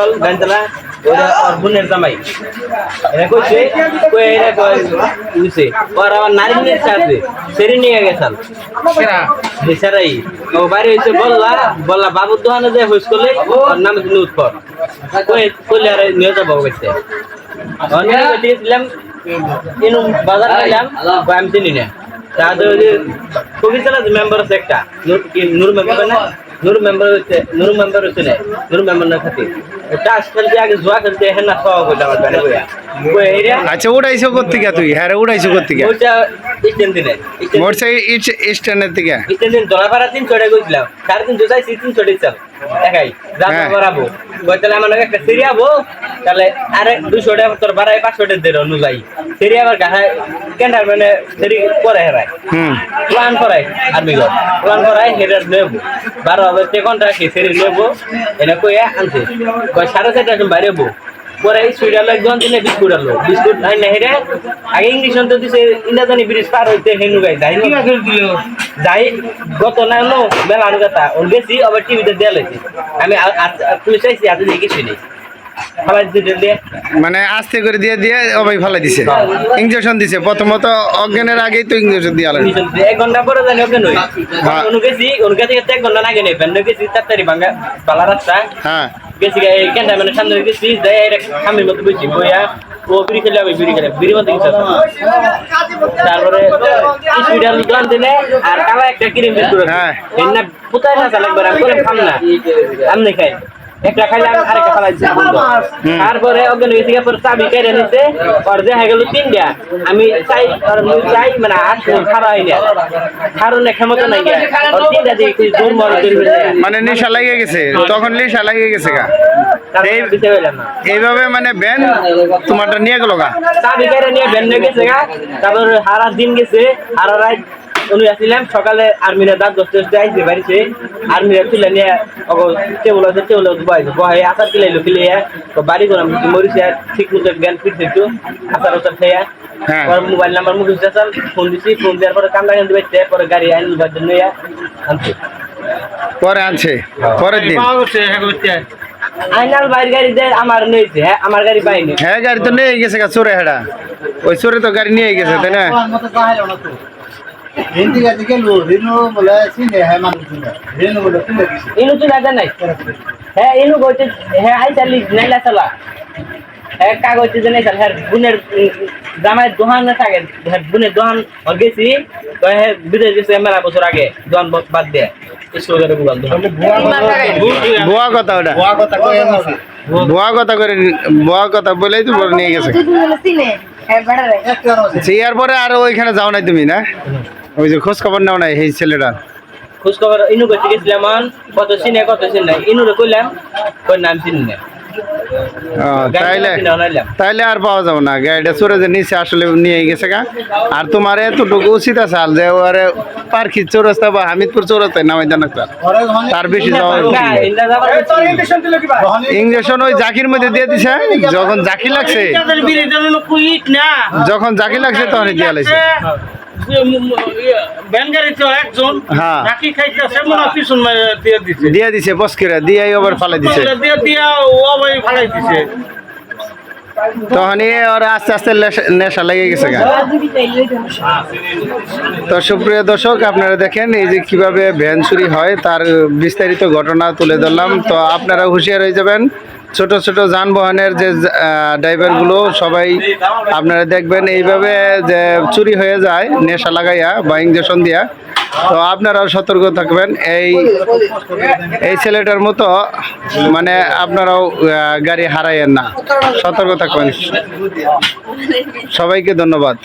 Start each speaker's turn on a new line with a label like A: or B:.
A: পাগল গানতলা ওরা ওর বোনের জামাই। এরা কইছে কই এরা কই উইছে। ওর নারী নিয়ে আছে সেরি নিয়ে গেছাল ও বাইরে হইছে বললা বললা বাবুর দোকানে যে হইস করলে ওর নাম উৎপর কই কইলে আর নিয়ে যাব কইছে। দিয়েছিলাম ইনু বাজার গেলাম আমি চিনি না। তাদের ওই চালা মেম্বার আছে একটা নূর মেম্বার না? নূর মেম্বার হচ্ছে নূর মেম্বার হচ্ছে না নূর মেম্বার না খাতি।
B: আচ্ছা উড়াইছো কোথেকে তুই? হ্যাঁ উড়াইছো কোথেকে
A: দিনে
B: মোটরসাইকেল স্ট্যান্ডের থেকে
A: ইস্টেন দলাপাড়া তিন ছড়ে গেছিলাম সাড়ে তিন চাই তিন ছড়ে চাল। দেখাই জামা
B: হ্যাঁ।
A: বাড়াবো। তাহলে আমার একটা সিরিয়াবো তাহলে আরে দুশো টাকা তোর বাড়াই পাঁচশো টাকা দেড় অনুযায়ী। সেরি আবার গাহায় কেন্টার মানে সেরি করে হেরায়।
B: হুম।
A: প্লান করাই আর্মি ঘর। প্লান করাই হেরার নেব। বারো হাজার টাকা কন্ট্রাক্ট সেরি নেব। এনে কইয়া আনছে। কয় সাড়ে চারটার সময় বাইরে হব পরে আলো একজন দিনে বিস্কুট আলো বিস্কুট নাই না হেরে আগে ইংলিশ দিছে ইন্দাজানি ব্রিজ পার হইতে হেনু গাই যাই দিল। যাই গত না নো মেলার কথা ওর গেছি আবার টিভিতে দেয়া লাগছে। আমি তুই চাইছি আজ দিয়ে কিছু নেই
B: মানে আস্তে করে দিয়ে দিয়ে অবাই ফালাই দিছে। ইঞ্জেকশন দিছে। প্রথমত অজ্ঞানের আগেই তো ইঞ্জেকশন দিয়ে আলাদা
A: এক ঘণ্টা পরে জানি ওকে নই
B: হ্যাঁ।
A: অনু গেছি অনু কাছে এক ঘণ্টা আগে নেই বেন গেছি তাড়াতাড়ি ভাঙা পালা রাস্তা।
B: হ্যাঁ।
A: গেছি কেন্টা মানে সামনে গেছি এক খামের মতো বসি বইয়া ও বিড়ি খেলে আমি বিড়ি খেলে বিড়ি মতো কিছু। তারপরে স্পিডার প্লান দিলে আর কালা একটা ক্রিম বিস্কুট
B: হ্যাঁ।
A: এন্না পুতাই না চালাক বের আমি করে খাম না। আমনে খাই। একটা আরেকটা তারপরে অজ্ঞান হয়েছে পরে চাবি কেড়ে নিছে আর দেখা গেল তিনটা। আমি চাই চাই মানে আট খারা হয় না। খারণে ক্ষমতা নাই গিয়া। তিনটা দিয়ে জোর মর তৈরি হয়ে যায়
B: মানে নেশা লাগিয়ে গেছে তখন নেশা লাগিয়ে গেছে গা। এইভাবে মানে ব্যান তোমারটা নিয়ে গেল গা।
A: চাবি কেড়ে নিয়ে বেন্নে গেছে গা। তারপর হারা দিন গেছে হারা রাত উনি আসছিলাম সকালে আর্মিরা দাঁত দশটা দশটা আইসে বাড়িছে আর্মিরা তুলে নিয়ে টেবুল আছে টেবুল বহাইছে বহাই আচার কিলাইলো কিলিয়ে তো বাড়ি করলাম মরিছে ঠিক মতো জ্ঞান ফিরছে একটু আচার খেয়ে
B: হ্যাঁ।
A: পরে মোবাইল নাম্বার মুখে চাল ফোন দিছি ফোন দেওয়ার পরে কান্দা কান্দি বাইতে পরে গাড়ি আইন বাদ নিয়ে আনছে
B: পরে আনছে পরের দিন
A: আইনাল বাইর গাড়ি দেয় আমার নিয়েছে হ্যাঁ আমার গাড়ি পাইনি
B: হ্যাঁ গাড়ি তো নিয়ে গেছে গা চোরে হেডা ওই চোরে তো গাড়ি নিয়ে গেছে তাই না
C: হিন্দি গাড়ি গেল রেনু বলে চিনে হ্যাঁ মানুষ রেনু বলে চিনে
A: ইনু নাই হ্যাঁ ইনু কইতে হ্যাঁ আই চালি নাইলা চালা হ্যাঁ কাগজ যে নাই চাল হ্যাঁ বুনের জামাই দোহান না থাকে হ্যাঁ বুনের দোহান ওর গেছি তো হ্যাঁ বিদেশ গেছে। মেলা বছর আগে দোহান বাদ দিয়ে গুগল
B: কথা ওটা
C: বুয়া কথা
B: বোয়া কথা করে বোয়া কথা বলেই তো বলে নিয়ে গেছে এরপরে আর ওইখানে যাও নাই তুমি না ওই যে খোঁজ খবর নাও নাই এই ছেলেটা
A: খোঁজ খবর ইনু করতে গেছিলাম আন কত চিনে কত চিনে নাই। ইনুরে কইলাম কই নাম চিনি না
B: তাইলে তাইলে আর পাওয়া যাবে না। গাড়িটা চড়ে যে নিচে আসলে নিয়ে গেছে গা। আর তোমার এতটুকু উচিত আছে আর যে ওরে পার্কি চৌরাস্তা বা হামিদপুর চৌরাস্তায় নামাই
C: ঘনে
B: তার বেশি যাওয়া ইঞ্জেকশন ওই জাকির মধ্যে দিয়ে দিছে যখন জাকি লাগছে। যখন জাকি লাগছে তখন দিয়ে লাগছে।
D: একজন
B: হ্যাঁ।
D: দিয়ে দিছে।
B: দিয়ে দিছে বস্কিরা দিয়ে আবার ফালাই দিছে।
D: দিয়ে দিয়া ও ভাই ফালাই দিছে।
B: তখনই ওর আস্তে আস্তে নেশা- লেগে গেছে তো সুপ্রিয় দর্শক, আপনারা দেখেন এই যে কীভাবে ভ্যান চুরি হয়, তার বিস্তারিত ঘটনা তুলে ধরলাম। তো আপনারা হুঁশিয়ার হয়ে যাবেন, ছোট ছোট যানবাহনের যে ড্রাইভারগুলো, সবাই আপনারা দেখবেন এইভাবে যে চুরি হয়ে যায়, নেশা লাগাইয়া বা ইঞ্জেকশন দিয়া। তো আপনারাও সতর্ক থাকবেন। এই এই ছেলেটার মতো মানে আপনারাও গাড়ি হারাইয়েন না। সতর্ক থাকবেন। সবাইকে ধন্যবাদ।